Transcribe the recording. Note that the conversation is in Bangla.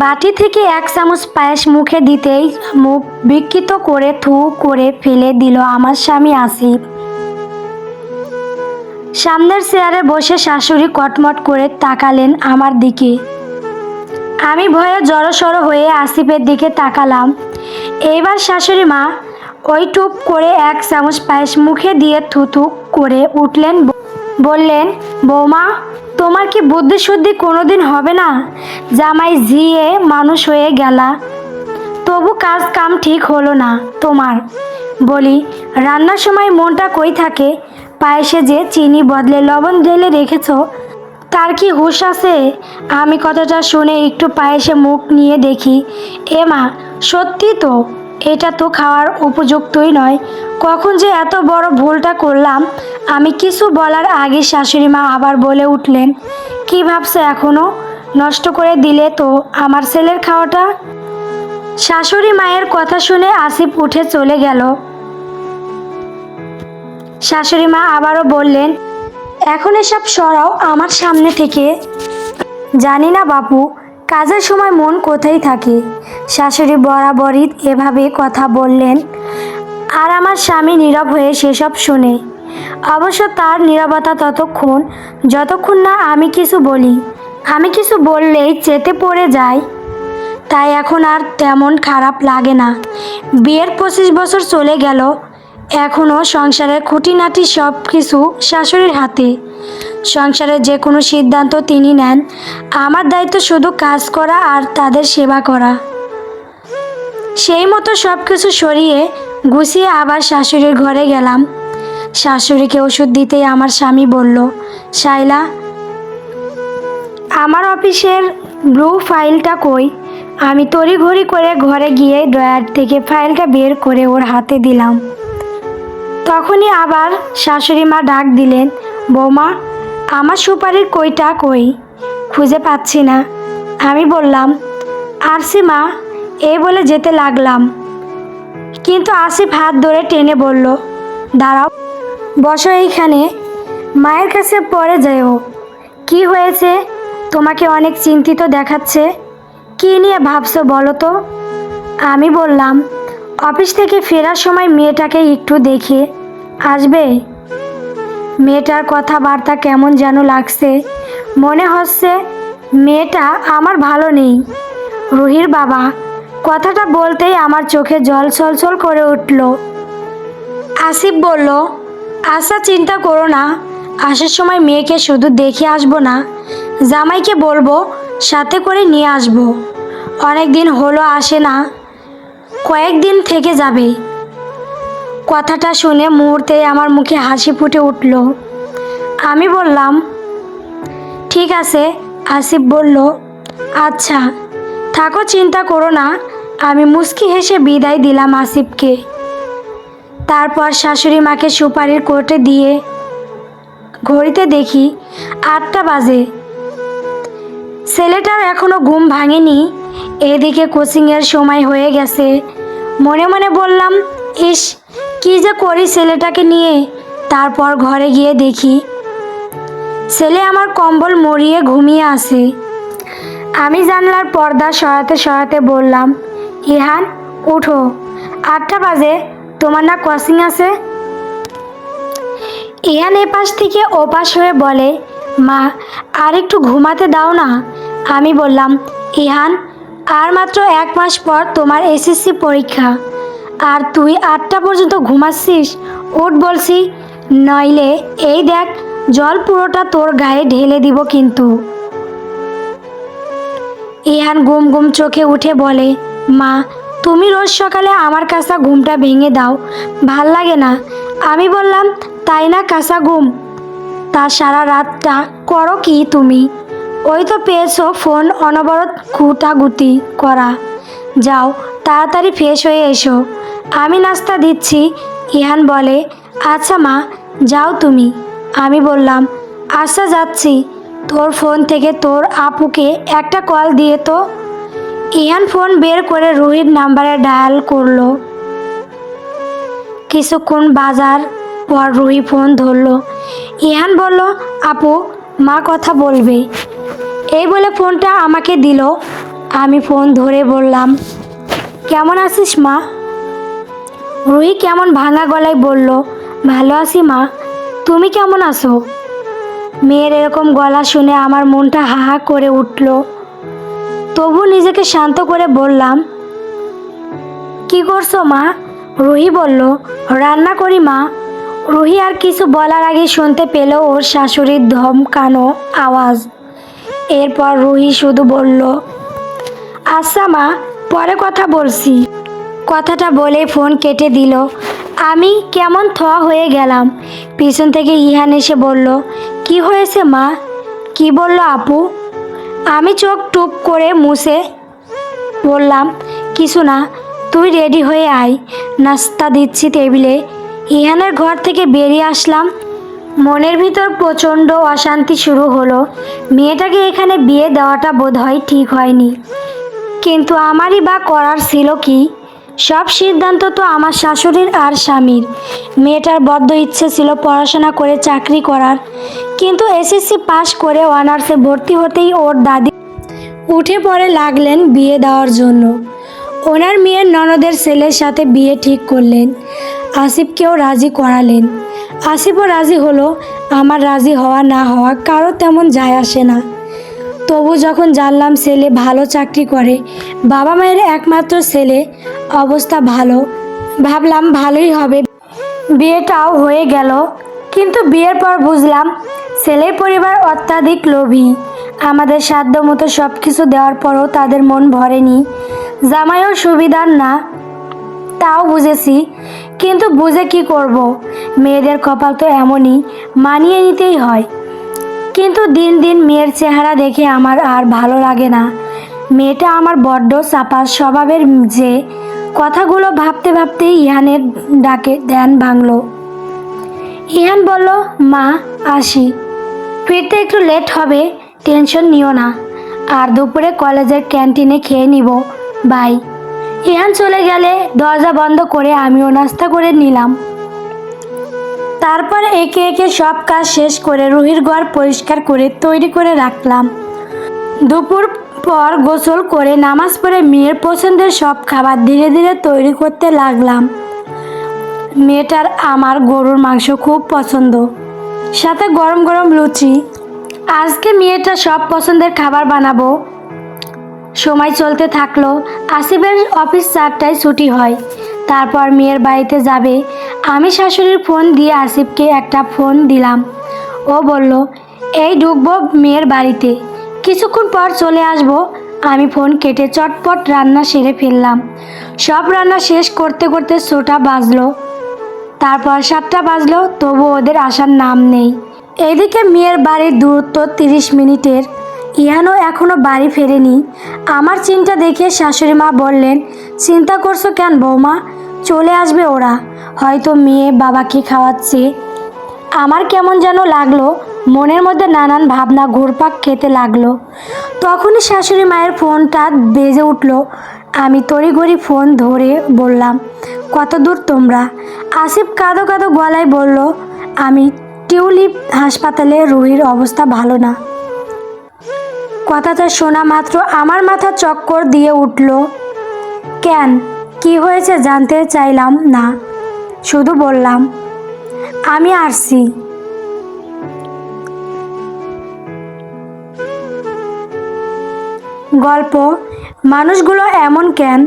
বাটি থেকে এক চামচ পায়েস মুখে দিতেই মুখ বিকৃত করে থু করে ফেলে দিল আমার স্বামী আসিফ। সামনের চেয়ারে বসে শাশুড়ি কটমট করে তাকালেন আমার দিকে। আমি ভয়ে জড়সড় হয়ে আসিফের দিকে তাকালাম। এইবার শাশুড়ি মা ওই টুপ করে এক চামচ পায়েস মুখে দিয়ে থুতু করে উঠলেন, বললেন, বৌমা তোমার কি বুদ্ধি শুদ্ধি কোনোদিন হবে না? জামাই জিয়ে মানুষ হয়ে গেলা। তবু কাজ কাম ঠিক হলো না তোমার। বলি, রান্নার সময় মনটা কই থাকে? পায়েসে যে চিনি বদলে লবণ ঢেলে রেখেছ, তার কি হুশ আছে? আমি কথাটা শুনে একটু পায়েসে মুখ নিয়ে দেখি। এ মা, সত্যি তো? এটা তো খাওয়ার উপযুক্তই নয়। কখন যে এত বড় ভুলটা করলাম, আমি কিছু বলার আগে শাশুড়ি মা আবার বলে উঠলেন, কি ভাবছে এখনও? নষ্ট করে দিলে তো আমার ছেলের খাওয়াটা? শাশুড়ি মায়ের কথা শুনে আসিফ উঠে চলে গেল। শাশুড়ি মা আবারও বললেন, এখন এসব সরাও আমার সামনে থেকে। জানি না বাপু কাজের সময় মন কোথায় থাকে? শাশুড়ি বরাবরই এভাবে কথা বললেন। আর আমার স্বামী নীরব হয়ে সেসব শুনে। অবশ্য তার নীরবতা ততক্ষণ, যতক্ষণ না আমি কিছু বলি। আমি কিছু বললেই চেতে পড়ে যায়। তাই এখন আর তেমন খারাপ লাগে না। বিয়ের পঁচিশ বছর চলে গেল এখনও সংসারের খুঁটিনাটি সব কিছু শাশুড়ির হাতে। সংসারের যে কোনো সিদ্ধান্ত তিনি নেন। আমার দায়িত্ব শুধু কাজ করা আর তাদের সেবা করা। সেই মতো সব কিছু সরিয়ে গুছিয়ে আবার শাশুড়ির ঘরে গেলাম। শাশুড়িকে ওষুধ দিতেই আমার স্বামী বলল শাইলা আমার অফিসের ব্লু ফাইলটা কই? আমি তড়িঘড়ি করে ঘরে গিয়ে ড্রয়ার থেকে ফাইলটা বের করে ওর হাতে দিলাম। তখনই আবার শাশুড়ি মা ডাক দিলেন, বৌমা, আমার সুপারির কইটা কই? খুঁজে পাচ্ছি না। আমি বললাম, আরসি মা এই বলে যেতে লাগলাম। কিন্তু আসিফ হাত ধরে টেনে বলল, দাঁড়াও, বসো এইখানে। মায়ের কাছে পরে যেও কি হয়েছে? তোমাকে অনেক চিন্তিত দেখাচ্ছে। কী নিয়ে ভাবছ বলো তো? আমি বললাম, অফিস থেকে ফেরার সময় মেয়েটাকে একটু দেখে। আসবে? মেয়েটার কথাবার্তা কেমন যেন লাগছে। মনে হচ্ছে মেয়েটা আমার ভালো নেই। রুহির বাবা, কথাটা বলতেই আমার চোখে জল ছলছল করে উঠল। আসিফ বলল, আশা, চিন্তা করো না। আসার সময় মেয়েকে শুধু দেখে আসব না। জামাইকে বলব, সাথে করে নিয়ে আসব। অনেক দিন হলো, আসে না। কয়েকদিন থেকে যাবে। কথাটা শুনে মুহূর্তে আমার মুখে হাসি ফুটে উঠল। আমি বললাম, ঠিক আছে, আসিফ বলল আচ্ছা থাকো, চিন্তা করো না। আমি মুস্কি হেসে বিদায় দিলাম আসিফকে। তারপর শাশুড়ি মাকে সুপারির কোর্টে দিয়ে ঘড়িতে দেখি আটটা বাজে। ছেলেটার এখনও ঘুম ভাঙেনি। এদিকে কোচিংয়ের সময় হয়ে গেছে। মনে মনে বললাম, ইস কি যে করি ছেলেটাকে নিয়ে? তারপর ঘরে গিয়ে দেখি, ছেলে আমার কম্বল মরিয়ে ঘুমিয়ে আছে। আমি জানলার পর্দা সরাতে সরাতে বললাম, ইহান, উঠো। আটটা বাজে, তোমার না কোচিং আছে? ইহান এপাশ থেকে ওপাশ হয়ে বলে, মা, আর একটু ঘুমাতে দাও না। আমি বললাম, ইহান, আর মাত্র এক মাস পর তোমার এসএসসি পরীক্ষা। আর তুই আটটা পর্যন্ত ঘুমাচ্ছিস। উঠ বলছি, নইলে এই দেখ, জল পুরোটা তোর গায়ে ঢেলে দিব কিন্তু। ইহান গুম গুম চোখে উঠে বলে, মা, তুমি রোজ সকালে আমার কাঁচা ঘুমটা ভেঙে দাও। ভালো লাগে না। আমি বললাম, তাই না কাঁচা ঘুম? তা সারা রাতটা করো কি তুমি? ওই তো পেয়েছ ফোন অনবরত গুটাগুটি করা। যাও, তাড়াতাড়ি ফ্রেশ হয়ে এসো। আমি নাস্তা দিচ্ছি। ইহান বলে আচ্ছা মা, যাও তুমি। আমি বললাম আচ্ছা যাচ্ছি। তোর ফোন থেকে তোর আপুকে একটা কল দিয়ে তো? ইহান ফোন বের করে রোহিত নাম্বারে ডায়াল করল। কিছুক্ষণ বাজার পর রুহি ফোন ধরলো। ইহান বলল, আপু, মা কথা বলবে। এই বলে ফোনটা আমাকে দিল। আমি ফোন ধরে বললাম, কেমন আছিস মা? রুহি কেমন ভাঙা গলায় বলল, ভালো আছি মা, তুমি কেমন আছো? মেয়ের এরকম গলা শুনে আমার মনটা হা হা করে উঠল। তবু নিজেকে শান্ত করে বললাম, কি করছ মা? রুহি বলল, রান্না করি মা। রুহি আর কিছু বলার আগে শুনতে পেল ওর শাশুড়ির ধমকানো আওয়াজ। এরপর রুহি শুধু বলল আচ্ছা মা, পরে কথা বলছি। কথাটা বলে ফোন কেটে দিল। আমি কেমন থ হয়ে গেলাম। পিছন থেকে ইহান এসে বলল, কি হয়েছে মা? কি বলল আপু? আমি চোখ টুপ করে মুছে বললাম, কিছু না, তুই রেডি হয়ে আয়। নাস্তা দিচ্ছি টেবিলে। ইহানের ঘর থেকে বেরিয়ে আসলাম। মনের ভিতর প্রচণ্ড অশান্তি শুরু হলো। মেয়েটাকে এখানে বিয়ে দেওয়াটা বোধহয় ঠিক হয়নি। কিন্তু আমারই বা করার ছিল কি? সব সিদ্ধান্ত তো আমার শাশুড়ির আর স্বামীর। মেয়েটার বদ্ধ ইচ্ছে ছিল পড়াশোনা করে চাকরি করার, কিন্তু এসএসসি পাশ করে অনার্সে ভর্তি হতেই ওর দাদি উঠে পড়ে লাগলেন বিয়ে দেওয়ার জন্য। ওনার মেয়ের ননদের ছেলের সাথে বিয়ে ঠিক করলেন। আসিফকেও রাজি করালেন। আসিফও রাজি হলো, আমার রাজি হওয়া না হওয়া কারও তেমন যায় আসে না। তবু যখন জানলাম ছেলে ভালো চাকরি করে, বাবা মায়ের একমাত্র ছেলে, অবস্থা ভালো। ভাবলাম ভালোই হবে। বিয়েটাও হয়ে গেল। কিন্তু বিয়ের পর বুঝলাম, ছেলের পরিবার অত্যাধিক লোভী। আমাদের সাধ্য মতো সব কিছু দেওয়ার পরও তাদের মন ভরেনি। জামাইও সুবিধার না, তাও বুঝেছি। কিন্তু বুঝে কি করব? মেয়েদের কপাল তো এমনই, মানিয়ে নিতেই হয়। কিন্তু দিন দিন মেয়ের চেহারা দেখে আমার আর ভালো লাগে না। মেয়েটা আমার বড্ড চাপা স্বভাবের যে কথাগুলো ভাবতে ভাবতেই ইহানের ডাকে ধ্যান ভাঙলো। ইহান বলল, মা, আসি। ফিরতে একটু লেট হবে, টেনশন নিও না। আর দুপুরে কলেজের ক্যান্টিনে খেয়ে নিব। বাই। ইহান চলে গেলে দরজা বন্ধ করে আমিও নাস্তা করে নিলাম। তারপর একে একে সব কাজ শেষ করে রুহির ঘর পরিষ্কার করে তৈরি করে রাখলাম। দুপুর পর গোসল করে নামাজ পড়ে মেয়ের পছন্দের সব খাবার ধীরে ধীরে তৈরি করতে লাগলাম। মেয়েটার আমার গরুর মাংস খুব পছন্দ। সাথে গরম গরম লুচি। আজকে মেয়েটা সব পছন্দের খাবার বানাবো। সময় চলতে থাকল। আসিফের অফিস চারটায় ছুটি হয়। তারপর মেয়ের বাড়িতে যাবে। আমি শাশুড়ির ফোন দিয়ে আসিফকে একটা ফোন দিলাম। ও বলল, এই ঢুকবো মেয়ের বাড়িতে। কিছুক্ষণ পর চলে আসব। আমি ফোন কেটে চটপট রান্না সেরে ফেললাম। সব রান্না শেষ করতে করতে ছোটা বাজলো। তারপর সাতটা বাজলো, তবু ওদের আসার নাম নেই। এদিকে মেয়ের বাড়ির দূরত্ব তিরিশ মিনিটের। ইহানও এখনও বাড়ি ফেরেনি। আমার চিন্তা দেখে শাশুড়ি মা বললেন, চিন্তা করছ কেন বৌমা? চলে আসবে ওরা। হয়তো মেয়ে বাবাকে খাওয়াচ্ছে। আমার কেমন যেন লাগল, মনের মধ্যে নানান ভাবনা ঘুরপাক খেতে লাগল। তখনই শাশুড়ি মায়ের ফোনটা বেজে উঠল। আমি তড়িঘড়ি ফোন ধরে বললাম, কত দূর তোমরা? আসিফ কাঁদো কাঁদো গলায় বলল, আমি টিউলিপ হাসপাতালে রুহির অবস্থা ভালো না। কথাটা শোনা মাত্র আমার মাথা চক্কর দিয়ে উঠল। কেন? কি হয়েছে জানতে চাইলাম না। শুধু বললাম আমি আসছি। গল্প মানুষগুলো এমন কেন?